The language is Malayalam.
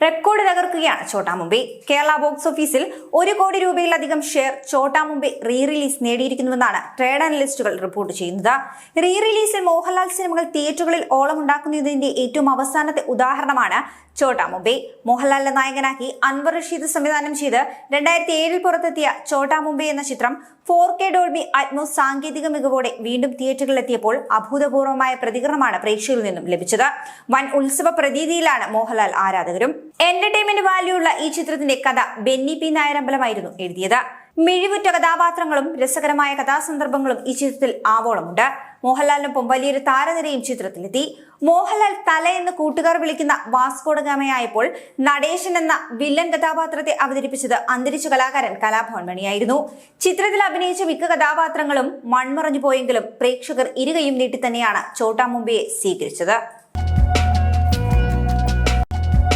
റെക്കോർഡ് തകർക്കുകയാണ് ചോട്ടാ മുംബൈ കേരള ബോക്സ് ഓഫീസിൽ ഒരു കോടി രൂപയിലധികം share Chotta Mumbai re release നേടിയിരിക്കുന്നുവെന്നാണ് ട്രേഡ് അനലിസ്റ്റുകൾ റിപ്പോർട്ട് ചെയ്യുന്നത്. റീ റിലീസിൽ മോഹൻലാൽ സിനിമകൾ തിയേറ്ററുകളിൽ ഓളം ഉണ്ടാക്കുന്നതിന്റെ ഏറ്റവും അവസാനത്തെ ഉദാഹരണമാണ് ചോട്ടാ മുംബൈ മോഹൻലാലിനെ നായകനാക്കി അൻവർ റഷീദ് സംവിധാനം ചെയ്ത് രണ്ടായിരത്തി ഏഴിൽ പുറത്തെത്തിയ ചോട്ടാ മുംബൈ എന്ന ചിത്രം ഫോർ കെ ഡോൾബി അറ്റ്മോസ് സാങ്കേതിക മികവോടെ വീണ്ടും തിയേറ്ററുകളിൽ എത്തിയപ്പോൾ അഭൂതപൂർവമായ പ്രതികരണമാണ് പ്രേക്ഷകരിൽ നിന്നും ലഭിച്ചത്. വൻ ഉത്സവ പ്രതീതിയിലാണ് മോഹൻലാൽ ആരാധകരും. എന്റർടൈൻമെന്റ് വാല്യൂ ഉള്ള ഈ ചിത്രത്തിന്റെ കഥ ബെന്നി പി നായരമ്പലമായിരുന്നു എഴുതിയത്. മിഴിവുറ്റ കഥാപാത്രങ്ങളും രസകരമായ കഥാസന്ദർഭങ്ങളും ഈ ചിത്രത്തിൽ ആവോളമുണ്ട്. മോഹൻലാലിനൊപ്പം വലിയൊരു താരനിരയും ചിത്രത്തിലെത്തി. മോഹൻലാൽ തല എന്ന് കൂട്ടുകാർ വിളിക്കുന്ന വാസ്കോടഗാമയായപ്പോൾ നടേശൻ എന്ന വില്ലൻ കഥാപാത്രത്തെ അവതരിപ്പിച്ചത് അന്തരിച്ച കലാകാരൻ കലാഭവൻ മണിയായിരുന്നു. ചിത്രത്തിൽ അഭിനയിച്ച മിക്ക കഥാപാത്രങ്ങളും മൺമറഞ്ഞു പോയെങ്കിലും പ്രേക്ഷകർ ഇരുകയും നീട്ടി തന്നെയാണ് ചോട്ടാ സ്വീകരിച്ചത്.